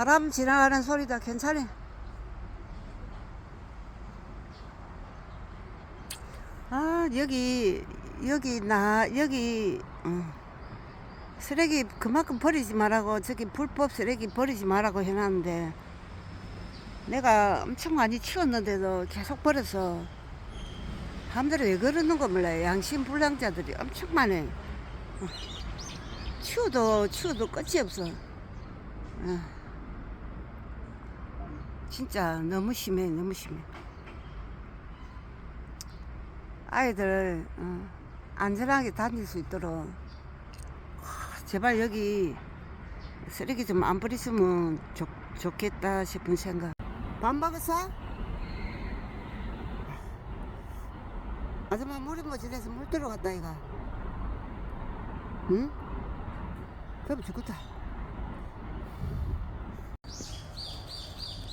사람 지나가는 소리다. 괜찮아. 아 여기 여기 나 여기 어, 쓰레기 그만큼 버리지 말라고 저기 불법 쓰레기 버리지 말라고 해놨는데 내가 엄청 많이 치웠는데도 계속 버려서 사람들이 왜 그러는 거 몰라요 양심 불량자들이 엄청 많아. 어. 치워도 치워도 끝이 없어. 어. 진짜 너무 심해 너무 심해. 아이들 어, 안전하게 다닐 수 있도록. 하, 제발 여기 쓰레기 좀 안 버리시면 좋, 좋겠다 싶은 생각. 밥 먹었어? 아줌마 물이 모질해서 물 들어갔다 이가 응? 그럼 죽겠다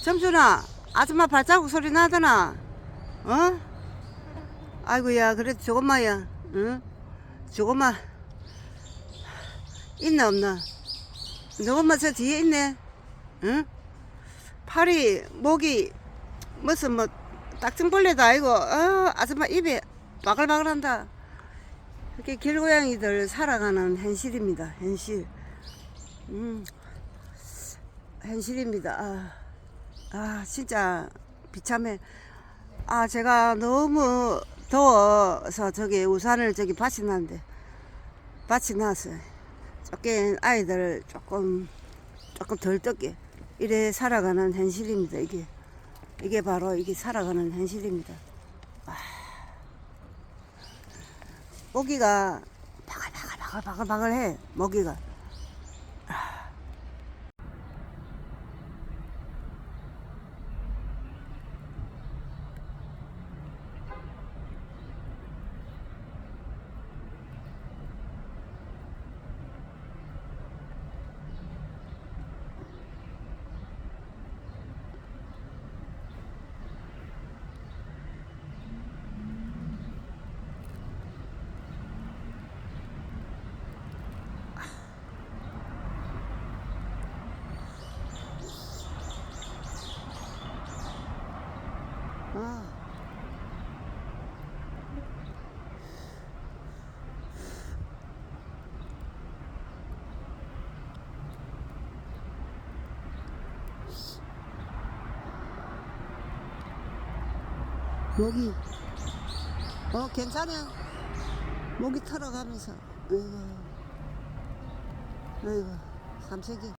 점순아 아줌마 발자국 소리 나더나? 어? 아이고야 그래도 조금만야. 응? 조금만. 있나 없나? 조금만 저 뒤에 있네. 응? 팔이 목이 무슨 뭐 딱정벌레도 아니고. 어, 아줌마 입에 바글바글한다. 이렇게 길고양이들 살아가는 현실입니다 현실. 음, 현실입니다. 아, 아 진짜 비참해. 아 제가 너무 더워서 저기 우산을 저기 밭이 났는데 밭이 났어요. 조금 아이들 조금 조금 덜 떴게. 이래 살아가는 현실입니다 이게. 이게 바로 이게 살아가는 현실입니다. 아. 모기가 바글바글 바글바글 바글해 모기가 아. 모기 어 괜찮아 모기 털어가면서. 아이고. 아이고 삼색이